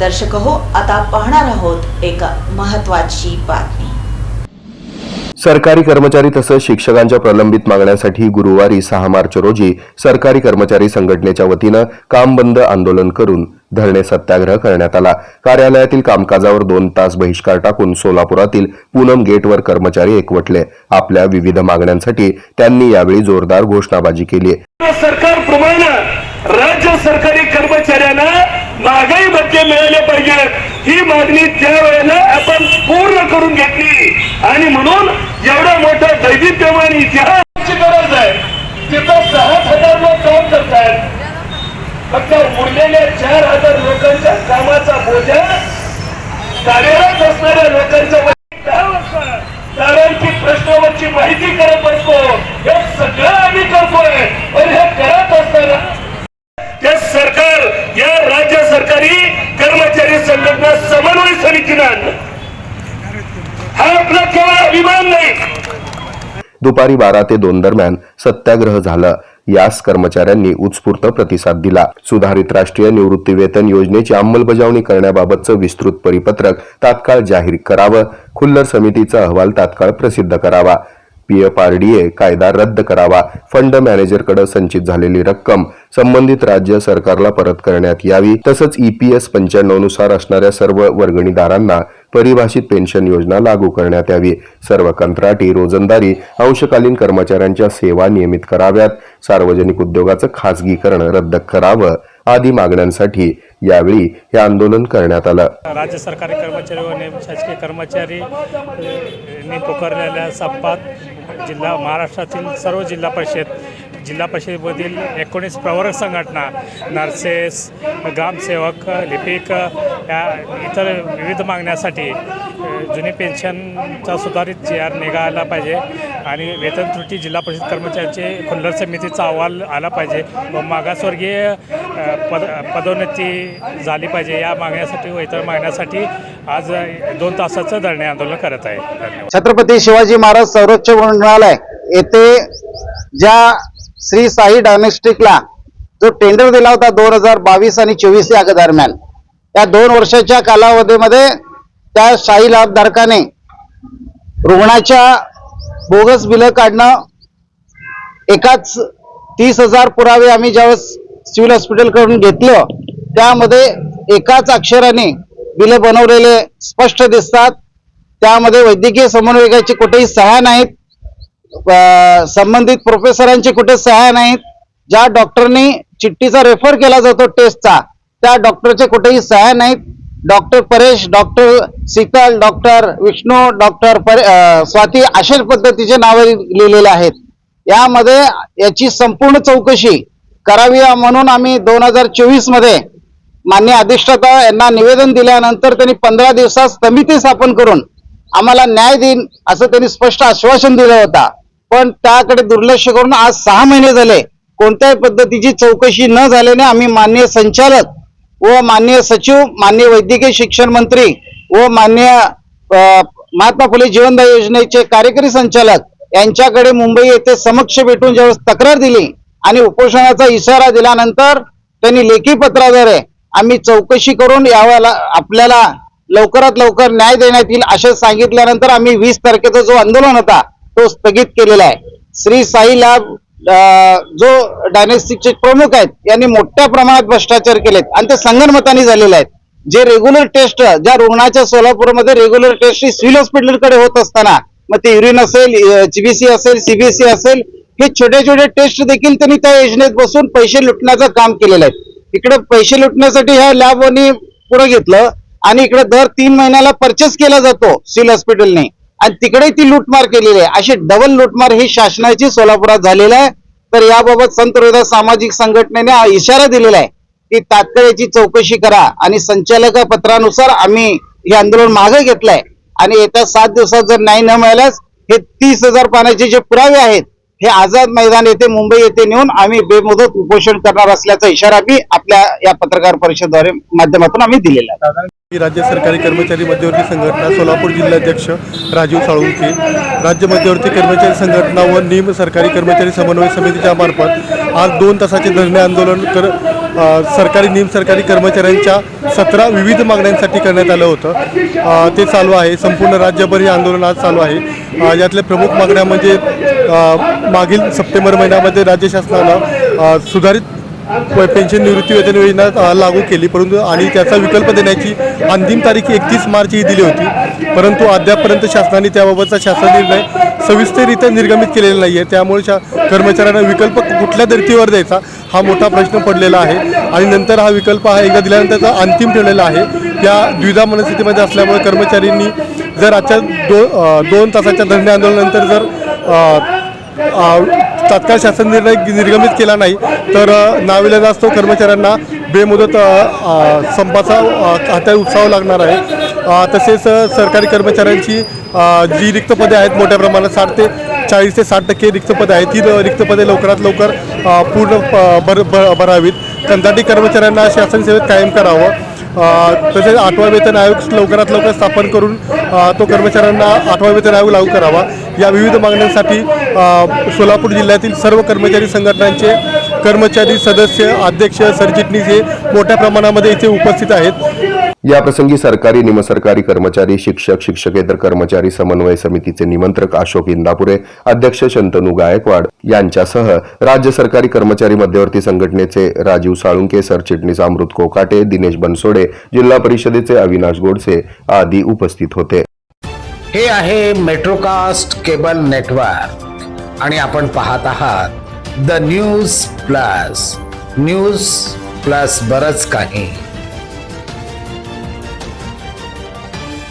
दर्शक हो आता पाहणार आहोत एक महत्वाची बातमी. सरकारी कर्मचारी तसंच शिक्षकांच्या प्रलंबित मागण्यासाठी गुरुवारी सहा मार्च रोजी सरकारी कर्मचारी संघटनेच्या वतीनं काम बंद आंदोलन करून धरणे सत्याग्रह करण्यात आला. कार्यालयातील कामकाजावर दोन तास बहिष्कार टाकून सोलापुरातील पूनम गेटवर कर्मचारी एकवटले. आपल्या विविध मागण्यांसाठी त्यांनी यावेळी जोरदार घोषणाबाजी केली. सरकारप्रमाणे राज्य सरकारी मिळाले पाहिजेत ही मागणी त्या वेळेला आपण पूर्ण करून घेतली. आणि म्हणून एवढा मोठा दैदिप्यमान इतिहास गरज आहे तिथं सहा हजार लोक काम करतायत फक्त उरलेल्या चार हजार लोकांच्या कामाचा बोजा कार्यरत असणाऱ्या लोकांच्या वरती का बसणार? कारण की प्रश्नावरची माहिती करत असतो हे सगळं आम्ही करतोय पण हे करत असताना ते सरकार या राज्य सरकारी कर्मचारी संघटना समन्वय समितीनं हा आपला केवळ अभिमान नाही. दुपारी बारा ते दोन दरम्यान सत्याग्रह झाला. यास कर्मचाऱ्यांनी उत्स्फूर्त प्रतिसाद दिला. सुधारित राष्ट्रीय निवृत्ती वेतन योजनेची अंमलबजावणी करण्याबाबतचं विस्तृत परिपत्रक तात्काळ जाहीर करावं खुल्लर समितीचा अहवाल तात्काळ प्रसिद्ध करावा. पीएफआरडीए कायदा रद्द करावा. फंड मॅनेजरकडे संचित झालेली रक्कम संबंधित राज्य सरकारला परत करण्यात यावी. तसंच ईपीएस पंच्याण्णवनुसार असणाऱ्या सर्व वर्गणीदारांना परिभाषित पेन्शन योजना लागू करण्यात यावी. सर्व कंत्राटी रोजंदारी अंशकालीन कर्मचाऱ्यांच्या सेवा नियमित कराव्यात. सार्वजनिक उद्योगाचं खासगीकरण रद्द करावं आदी मागण्यांसाठी यावेळी हे आंदोलन करण्यात आलं. राज्य सरकारी कर्मचारी व शासकीय कर्मचारी पुकारलेल्या संपात जिल्हा महाराष्ट्रातील सर्व जिल्हा परिषद जिल्हा परिषदेमधील एकोणीस प्रवर्ग संघटना नर्सेस ग्रामसेवक लिपिक या इतर विविध मागण्यासाठी जुनी पेन्शनचा सुधारित जी आर निघायला पाहिजे आणि वेतन त्रुटी जिल्हा परिषद कर्मचाऱ्यांचे खुल्लर समितीचा अहवाल आला पाहिजे व मागासवर्गीय पद पदोन्नती झाली पाहिजे या मागण्यासाठी व इतर मागण्यासाठी आज दोन तासाचं धरणे आंदोलन करत आहे. छत्रपती शिवाजी महाराज संरक्षण रुग्णालय येथे ज्या श्री साई डायनेस्टिकला जो टेंडर दिला होता दोन हजार बावीस आणि चोवीस या दरम्यान या दोन वर्षाच्या कालावधीमध्ये त्या शाही लाभधारकाने रुग्णाच्या बोगस बिलं काढणं एकाच तीस हजार पुरावे आम्ही ज्यावेळेस सिव्हिल हॉस्पिटलकडून घेतलं त्यामध्ये एकाच अक्षराने बिलं बनवलेले स्पष्ट दिसतात. त्यामध्ये वैद्यकीय समन्वयकाची कुठेही सह्या नाहीत. संबंधित प्रोफेसरांची कुठे सहाय्य नाहीत. ज्या डॉक्टरनी चिठ्ठीचा रेफर केला जातो टेस्टचा त्या डॉक्टरचे कुठेही सहाय्य नाहीत. Doctor Paresh doctor Sheetal doctor Vishnu doctor परे स्वाती अशा पद्धतीचे नावे लिहिलेले आहेत. यामध्ये याची संपूर्ण चौकशी करावी म्हणून आम्ही दोन हजार चोवीसमध्ये मान्य अधिष्ठाता यांना निवेदन दिल्यानंतर त्यांनी पंधरा दिवसात समिती स्थापन करून आम्हाला न्याय देईन असं त्यांनी स्पष्ट आश्वासन दिलं होतं. पण त्याकडे दुर्लक्ष करून आज सहा महिने झाले. कोणत्याही पद्धतीची चौकशी न झाल्याने आम्ही माननीय संचालक व माननीय सचिव माननीय वैद्यकीय शिक्षण मंत्री व माननीय महात्मा फुले जीवनदाय योजनेचे कार्यकारी संचालक यांच्याकडे मुंबई येथे समक्ष भेटून ज्यावेळेस तक्रार दिली आणि उपोषणाचा इशारा दिल्यानंतर त्यांनी लेखी पत्राद्वारे आम्ही चौकशी करून यावेळेला आपल्याला लवकरात लवकर न्याय देण्यात येईल असे सांगितल्यानंतर आम्ही वीस तारखेचा जो आंदोलन होता तो स्थगित केलेला आहे. श्री साई लॅब जो डायनेस्टिकचे प्रमुख आहेत यांनी मोठ्या प्रमाणात भ्रष्टाचार केलेत. आणि ते संगणमताने झालेले आहेत. जे रेग्युलर टेस्ट ज्या रुग्णाच्या सोलापूरमध्ये रेग्युलर टेस्ट ही सिव्हिल हॉस्पिटलकडे होत असताना मग ते युरिन असेल जीबीसी असेल सीबीएसई असेल हे छोटे छोटे टेस्ट देखील त्यांनी त्या योजनेत बसून पैसे लुटण्याचं काम केलेलं आहे. इकडे पैसे लुटण्यासाठी ह्या लॅबनी पुढे घेतलं आणि इकडे दर तीन महिन्याला परचेस केला जातो सिव्हिल हॉस्पिटलने. आणि तिकडे ती लूटमार केलेली आहे. अशी डबल लूटमार ही शासनाची सोलापुरात झालेली आहे. तर याबाबत संत रोहिदास सामाजिक संघटनेने हा इशारा दिलेला आहे की तात्काळची चौकशी करा आणि संचालक पत्रानुसार आम्ही हे आंदोलन मागे घेतलंय. आणि येत्या सात दिवसात जर न्याय न मिळाल्यास हे तीस हजार पाण्याचे जे पुरावे आहेत हे आझाद मैदान येथे मुंबई येथे नेऊन आम्ही बेमुदत उपोषण करणार असल्याचा इशारा आम्ही आपल्या या पत्रकार परिषदेद्वारे माध्यमातून आम्ही दिलेला आहे. मी राज्य सरकारी कर्मचारी मध्यवर्ती संघटना सोलापूर जिल्हाध्यक्ष राजीव साळुंके राज्य मध्यवर्ती कर्मचारी संघटना व निम सरकारी कर्मचारी समन्वय समितीच्या मार्फत आज दोन तासाचे धरणे आंदोलन कर सरकारी निमसरकारी कर्मचाऱ्यांच्या सतरा विविध मागण्यांसाठी करण्यात आलं होतं. ते चालू आहे. संपूर्ण राज्यभर हे आंदोलन आज चालू आहे. यातल्या प्रमुख मागण्या म्हणजे मागील सप्टेंबर महिन्यामध्ये राज्य शासनानं सुधारित व पेन्शन निवृत्ती वेतन योजना लागू केली. परंतु आणि त्याचा विकल्प देण्याची अंतिम तारीख एकतीस मार्च ही दिली होती. परंतु अद्यापपर्यंत शासनाने त्याबाबतचा शासन निर्णय सविस्तररित्या निर्गमित केलेलं नाही आहे त्यामुळे शा कर्मचाऱ्यांना विकल्प कुठल्या धर्तीवर द्यायचा हा मोठा प्रश्न पडलेला आहे. आणि नंतर हा विकल्प हा एकदा दिल्यानंतरचा अंतिम ठेवलेला आहे. या द्विधा मनस्थितीमध्ये असल्यामुळे कर्मचाऱ्यांनी जर आजच्या दो दोन तासाच्या धरणे आंदोलनानंतर जर तात्काळ शासन निर्णय निर्गमित केला नाही तर अ, नाविलाजास्तव कर्मचाऱ्यांना बेमुदत संपाचा अ, हातात उत्साह लागणार आहे. तसेच सरकारी कर्मचाऱ्यांची जी रिक्त पदे आहेत मोठ्या प्रमाणात साठ ते चाळीस ते साठ टक्के रिक्त पदे आहेत. ती रिक्त पदे लवकरात लवकर पूर्ण भर भरावीत. कंत्राटी कर्मचाऱ्यांना शासन सेवेत कायम करावं. तसेच आठवा वेतन आयोग लवकरात लवकर स्थापन करून तो कर्मचाऱ्यांना आठवा वेतन आयोग लागू करावा. या विविध मागण्यांसाठी सोलापूर जिल्ह्यातील सर्व कर्मचारी संघटनांचे कर्मचारी सदस्य अध्यक्ष सरचिटणीस हे मोठ्या प्रमाणामध्ये इथे उपस्थित आहेत. याप्रसंगी सरकारी निमसरकारी कर्मचारी शिक्षक शिक्षकेतर कर्मचारी समन्वय समितीचे निमंत्रक अशोक इंदापुरे अध्यक्ष शंतनू गायकवाड यांच्यासह राज्य सरकारी कर्मचारी मध्यवर्ती संघटनेचे राजीव साळुंके सरचिटणीस अमृत कोकाटे दिनेश बनसोडे जिल्हा परिषदेचे अविनाश गोडसे आदी उपस्थित होते. हे आहे मेट्रोकास्ट केबल नेटवर्क आणि आपण पाहत आहात the news plus. News plus बरच काही.